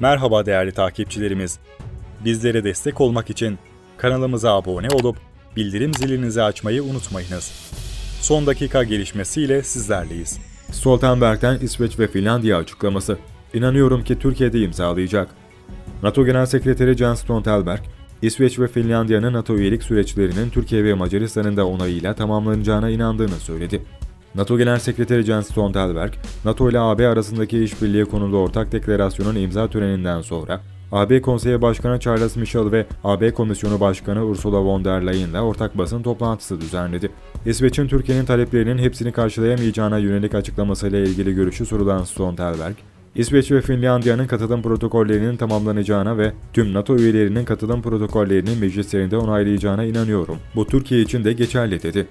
Merhaba değerli takipçilerimiz. Bizlere destek olmak için kanalımıza abone olup bildirim zilinizi açmayı unutmayınız. Son dakika gelişmesiyle sizlerleyiz. Stoltenberg'den İsveç ve Finlandiya açıklaması. İnanıyorum ki Türkiye'de imzalayacak. NATO Genel Sekreteri Jens Stoltenberg, İsveç ve Finlandiya'nın NATO üyelik süreçlerinin Türkiye ve Macaristan'ın da onayıyla tamamlanacağına inandığını söyledi. NATO Genel Sekreteri Jens Stoltenberg, NATO ile AB arasındaki işbirliği konulu ortak deklarasyonun imza töreninden sonra, AB Konseyi Başkanı Charles Michel ve AB Komisyonu Başkanı Ursula von der Leyen ile ortak basın toplantısı düzenledi. İsveç'in Türkiye'nin taleplerinin hepsini karşılayamayacağına yönelik açıklamasıyla ilgili görüşü sorulan Stoltenberg, İsveç ve Finlandiya'nın katılım protokollerinin tamamlanacağına ve tüm NATO üyelerinin katılım protokollerinin meclislerinde onaylayacağına inanıyorum. Bu Türkiye için de geçerli dedi.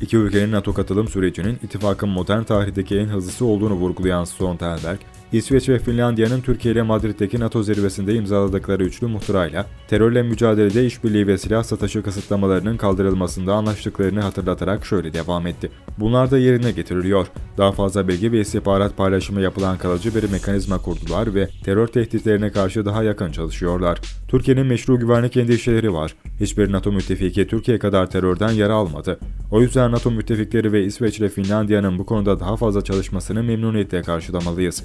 İki ülkenin NATO katılım sürecinin ittifakın modern tarihteki en hızlısı olduğunu vurgulayan Stoltenberg, İsveç ve Finlandiya'nın Türkiye ile Madrid'deki NATO zirvesinde imzaladıkları üçlü muhtırayla terörle mücadelede işbirliği ve silah satışı kısıtlamalarının kaldırılmasında anlaştıklarını hatırlatarak şöyle devam etti. Bunlar da yerine getiriliyor. Daha fazla bilgi ve istihbarat paylaşımı yapılan kalıcı bir mekanizma kurdular ve terör tehditlerine karşı daha yakın çalışıyorlar. Türkiye'nin meşru güvenlik endişeleri var. Hiçbir NATO müttefiki Türkiye kadar terörden yara almadı. O yüzden NATO müttefikleri ve İsveç ile Finlandiya'nın bu konuda daha fazla çalışmasını memnuniyetle karşılamalıyız.